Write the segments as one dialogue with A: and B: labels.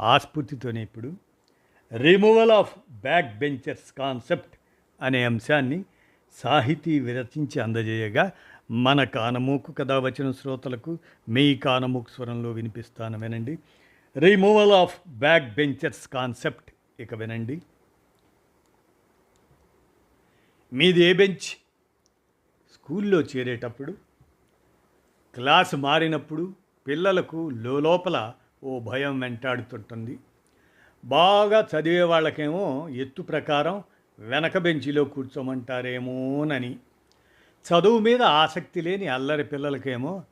A: ఆస్ఫూర్తితోనే ఇప్పుడు removal of back benchers concept అనే అంశాన్ని సాహితీ విరచించి అందజేయగా మన కానమూకు కథ వచ్చిన శ్రోతలకు మీ కానమూకు స్వరంలో వినిపిస్తాను వినండి. Removal of back benchers concept ఇక వినండి. మీది ఏ బెంచ్ స్కూల్లో చేరేటప్పుడు క్లాసు మారినప్పుడు పిల్లలకు లోపల ఓ భయం వెంటాడుతుంటుంది. బాగా చదివే వాళ్ళకేమో ఎత్తు ప్రకారం వెనక బెంచిలో కూర్చోమంటారేమోనని. చదువు మీద ఆసక్తి లేని అల్లరి పిల్లలకేమో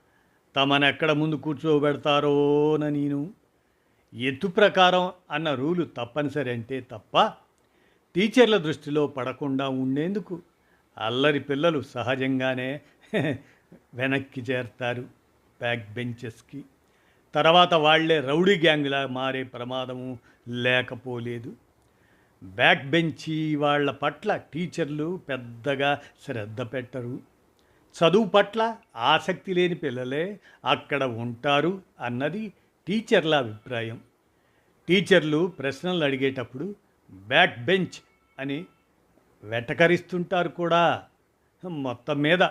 A: తమనెక్కడ ముందు కూర్చోబెడతారోననీను ఎత్తు ప్రకారం అన్న రూలు తప్పనిసరి అంటే తప్ప టీచర్ల దృష్టిలో పడకుండా ఉండేందుకు అల్లరి పిల్లలు సహజంగానే వెనక్కి చేరతారు బ్యాక్ బెంచెస్కి. తర్వాత వాళ్ళే రౌడీ గ్యాంగ్లా మారే ప్రమాదము లేకపోలేదు. బ్యాక్ బెంచి వాళ్ళ పట్ల టీచర్లు పెద్దగా శ్రద్ధ పెట్టరు. చదువు పట్ల ఆసక్తి లేని పిల్లలే అక్కడ ఉంటారు అన్నది టీచర్ల అభిప్రాయం. టీచర్లు ప్రశ్నలు అడిగేటప్పుడు బ్యాక్ బెంచ్ అని వెటకరిస్తుంటారు కూడా. మొత్తం మీద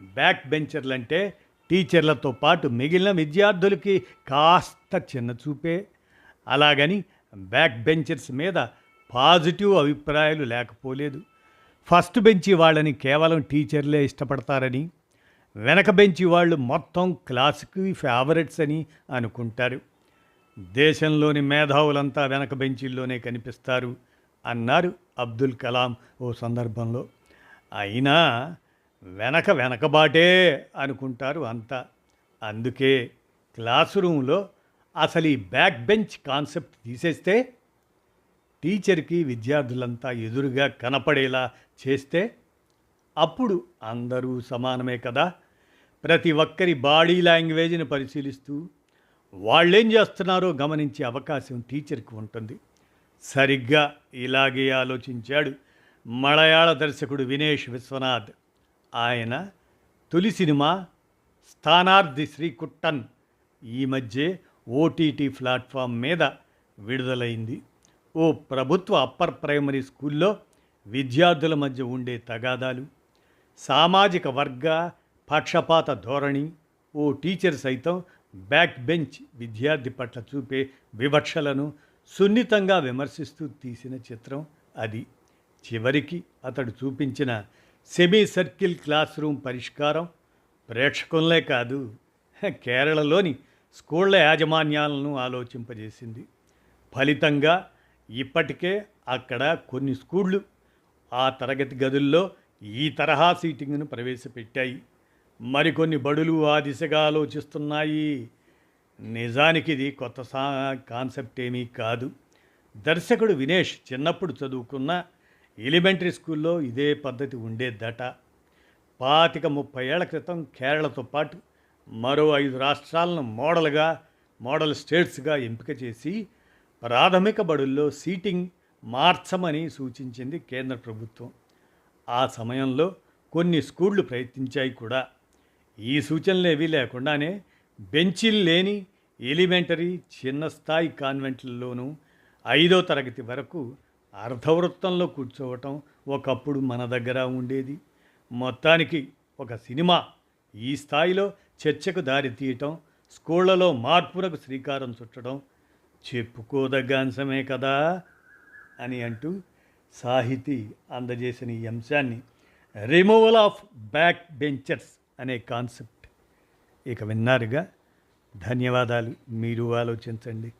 A: బ్యాక్ బెంచర్లు అంటే టీచర్లతో పాటు మిగిలిన విద్యార్థులకి కాస్త చిన్న చూపే. అలాగని బ్యాక్ బెంచర్స్ మీద పాజిటివ్ అభిప్రాయాలు లేకపోలేదు. ఫస్ట్ బెంచి వాళ్ళని కేవలం టీచర్లే ఇష్టపడతారని వెనక బెంచి వాళ్ళు మొత్తం క్లాసుకి ఫేవరెట్స్ అని అనుకుంటారు. దేశంలోని మేధావులంతా వెనక బెంచీల్లోనే కనిపిస్తారు అన్నారు అబ్దుల్ కలాం ఓ సందర్భంలో. అయినా వెనక వెనకబాటే అనుకుంటారు అంతా. అందుకే క్లాస్ రూమ్లో అసలు ఈ బ్యాక్ బెంచ్ కాన్సెప్ట్ తీసేస్తే టీచర్కి విద్యార్థులంతా ఎదురుగా కనపడేలా చేస్తే అప్పుడు అందరూ సమానమే కదా. ప్రతి ఒక్కరి బాడీ లాంగ్వేజ్ని పరిశీలిస్తూ వాళ్ళేం చేస్తున్నారో గమనించే అవకాశం టీచర్కి ఉంటుంది. సరిగ్గా ఇలాగే ఆలోచించాడు మలయాళ దర్శకుడు వినేష్ విశ్వనాథ్. ఆయన తొలి సినిమా స్థానార్థి శ్రీకుట్టన్. ఈ మధ్య ఓటీటీ ప్లాట్ఫామ్ మీద విడుదలైంది. ఓ ప్రభుత్వ అప్పర్ ప్రైమరీ స్కూల్లో విద్యార్థుల మధ్య ఉండే తగాదాలు సామాజిక వర్గ పక్షపాత ధోరణి ఓ టీచర్ సైతం బ్యాక్ బెంచ్ విద్యార్థి పట్ల చూపే వివక్షలను సున్నితంగా విమర్శిస్తూ తీసిన చిత్రం అది. చివరికి అతడు చూపించిన సెమీ సర్కిల్ క్లాస్ రూమ్ పరిష్కారం ప్రేక్షకులనే కాదు కేరళలోని స్కూళ్ళ యాజమాన్యాలను ఆలోచింపజేసింది. ఫలితంగా ఇప్పటికే అక్కడ కొన్ని స్కూళ్ళు ఆ తరగతి గదుల్లో ఈ తరహా సీటింగ్ను ప్రవేశపెట్టాయి. మరికొన్ని బడులు ఆ దిశగా ఆలోచిస్తున్నాయి. నిజానికి ఇది కొత్త సా కాన్సెప్ట్ ఏమీ కాదు. దర్శకుడు వినేష్ చిన్నప్పుడు చదువుకున్న ఎలిమెంటరీ స్కూల్లో ఇదే పద్ధతి ఉండేదట. పాతిక ముప్పై ఏళ్ళ క్రితం కేరళతో పాటు మరో ఐదు రాష్ట్రాలను మోడల్గా మోడల్ స్టేట్స్గా ఎంపిక చేసి ప్రాథమిక బడుల్లో సీటింగ్ మార్చమని సూచించింది కేంద్ర ప్రభుత్వం. ఆ సమయంలో కొన్ని స్కూళ్ళు ప్రయత్నించాయి కూడా. ఈ సూచనలు ఏవీ లేకుండానే బెంచీలు లేని ఎలిమెంటరీ చిన్న స్థాయి కాన్వెంట్లలోనూ ఐదో తరగతి వరకు అర్ధవృత్తంలో కూర్చోవటం ఒకప్పుడు మన దగ్గర ఉండేది. మొత్తానికి ఒక సినిమా. ఈ స్థాయిలో చర్చకు దారి తీయటం స్కూళ్ళలో మార్పులకు శ్రీకారం చుట్టడం చెప్పుకోదగ్గ అంశమే కదా అని అంటూ సాహితీ అందజేసిన ఈ అంశాన్ని రిమూవల్ ఆఫ్ బ్యాక్ బెంచర్స్ అనే కాన్సెప్ట్. ఇక విన్నారుగా? ధన్యవాదాలు. మీరు ఆలోచించండి.